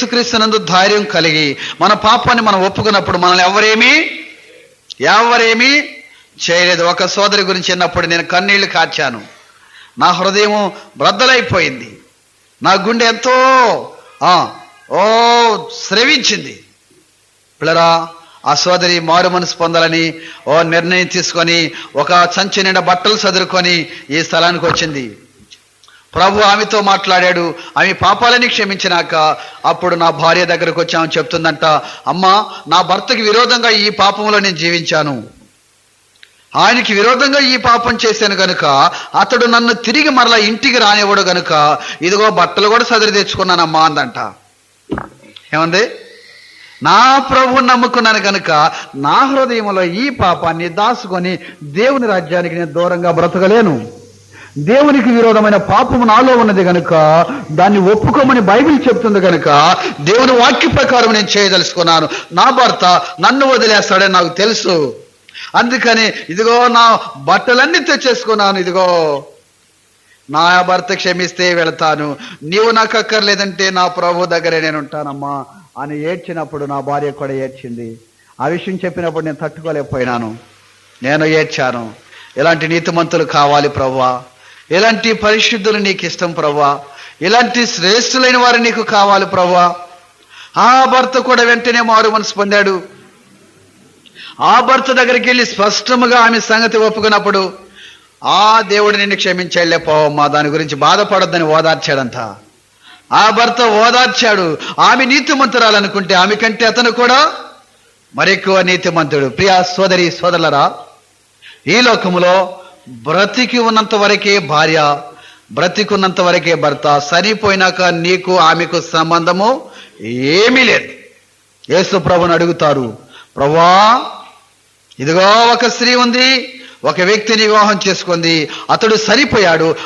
యేసుక్రీస్తునందు ధైర్యం కలిగి మన పాపాన్ని మనం ఒప్పుకున్నప్పుడు మనల్ని ఎవరేమీ ఎవరేమీ చేయలేదు. ఒక సోదరి గురించి చిన్నప్పుడు నేను కన్నీళ్ళు కార్చాను. నా హృదయం బ్రద్దలైపోయింది నా గుండె ఎంతో ఆ, ఓ స్రవించింది. పిల్లరా ఆ సోదరి మారు మనసు పొందాలని ఓ నిర్ణయం తీసుకొని ఒక సంచి నిండా బట్టలు చదువుకొని ఈ స్థలానికి వచ్చింది. ప్రభు ఆమెతో మాట్లాడాడు. ఆమె పాపాలని క్షమించినాక అప్పుడు నా భార్య దగ్గరకు వచ్చి ఆమె చెప్తుందంట. అమ్మా నా భర్తకి విరోధంగా ఈ పాపంలో నేను జీవించాను. ఆయనకి విరోధంగా ఈ పాపం చేశాను గనుక అతడు నన్ను తిరిగి మరలా ఇంటికి రానివ్వడు గనుక ఇదిగో బట్టలు కూడా సదిరి తెచ్చుకున్నానమ్మా అందంట. ఏమంది? నా ప్రభు నమ్ముకున్నాను కనుక నా హృదయంలో ఈ పాపాన్ని దాసుకొని దేవుని రాజ్యానికి నేను దూరంగా బ్రతకలేను. దేవునికి విరోధమైన పాపము నాలో ఉన్నది కనుక దాన్ని ఒప్పుకోమని బైబిల్ చెప్తుంది కనుక దేవుని వాక్య ప్రకారం నేను చేయదలుచుకున్నాను. నా భర్త నన్ను వదిలేస్తాడని నాకు తెలుసు. అందుకని ఇదిగో నా బట్టలన్నీ తెచ్చేసుకున్నాను ఇదిగో. నా భర్త క్షమిస్తే వెళతాను. నీవు నాకు అక్కర్లేదంటే నా ప్రభు దగ్గరే నేను ఉంటానమ్మా అని ఏడ్చినప్పుడు నా భార్య కూడా ఏడ్చింది. ఆ విషయం చెప్పినప్పుడు నేను తట్టుకోలేకపోయినాను. నేను ఏడ్చాను. ఇలాంటి నీతిమంతులు కావాలి ప్రవ్వా. ఎలాంటి పరిశుద్ధులు నీకు ఇష్టం ప్రవ్వా? ఇలాంటి శ్రేష్ఠులైన వారు నీకు కావాలి ప్రవ్వా? ఆ భర్త కూడా వెంటనే మారు మనసు పొందాడు. ఆ భర్త దగ్గరికి వెళ్ళి స్పష్టముగా ఆమె సంగతి ఒప్పుకున్నప్పుడు ఆ దేవుడు నిన్ను క్షమించాలే పోవమ్మా దాని గురించి బాధపడొద్దని ఓదార్చాడంట. ఆ భర్త ఓదార్చాడు. ఆమె నీతిమంతురాలనుకుంటే ఆమె కంటే అతను కూడా మరెక్కువ నీతిమంతుడు. ప్రియా సోదరి సోదరులరా ఈ లోకములో బ్రతికి ఉన్నంత వరకే భార్య బ్రతికున్నంత వరకే భర్త సరిపోయినాక నీకు ఆమెకు సంబంధము ఏమీ లేదు. యేసు ప్రభుని అడుగుతారు ప్రభా ఇదిగో ఒక స్త్రీ ఉంది ఒక వ్యక్తిని వివాహం చేసుకుంది అతడు సరిపోయాడు